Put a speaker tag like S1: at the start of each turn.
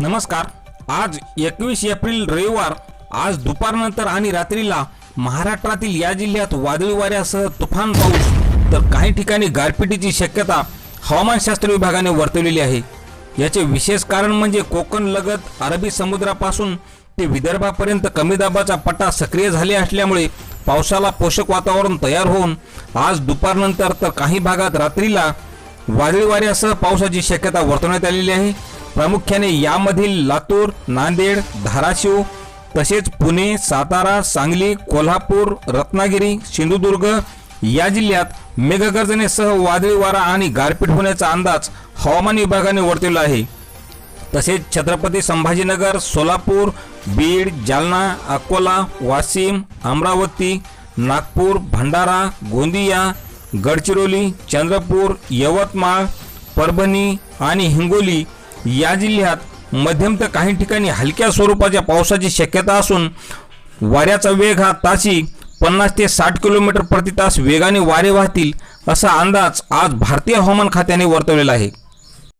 S1: नमस्कार. आज एकवीस एप्रिल रविवार. आज दुपारनंतर आणि रात्रीला महाराष्ट्रातील या जिल्ह्यात वादळी वाऱ्यासह तुफान पाऊस. तर काही ठिकाणी गारपिटीची शक्यता हवामानशास्त्र विभागाने वर्तवलेली आहे. याचे विशेष कारण म्हणजे कोकण लगत अरबी समुद्रापासून ते विदर्भापर्यंत कमी दाबाचा पट्टा सक्रिय झाले असल्यामुळे पावसाला पोषक वातावरण तयार होऊन आज दुपारनंतर तर काही भागात रात्रीला वादळी वाऱ्यासह पावसाची शक्यता वर्तवण्यात आलेली आहे. प्रामुख्याने यामधील लातूर नांदेड धाराशिव तसेच पुणे सातारा सांगली कोल्हापूर रत्नागिरी सिंधुदुर्ग या जिल्ह्यात मेघगर्जनेसह वादळी वारा आणि गारपीट होण्याचा अंदाज हवामान विभागाने वर्तवला आहे. तसेच छत्रपती संभाजीनगर सोलापूर बीड जालना अकोला वाशिम अमरावती नागपूर भंडारा गोंदिया गडचिरोली चंद्रपूर यवतमाळ परभणी आणि हिंगोली या जिल्ह्यात मध्यम तर काही ठिकाणी हलक्या स्वरूपाच्या पावसाची शक्यता असून वाऱ्याचा वेग हा ताशी पन्नास ते साठ किलोमीटर प्रति तास वेगाने वारे वाहतील असा अंदाज आज भारतीय हवामान खात्याने वर्तवलेला आहे.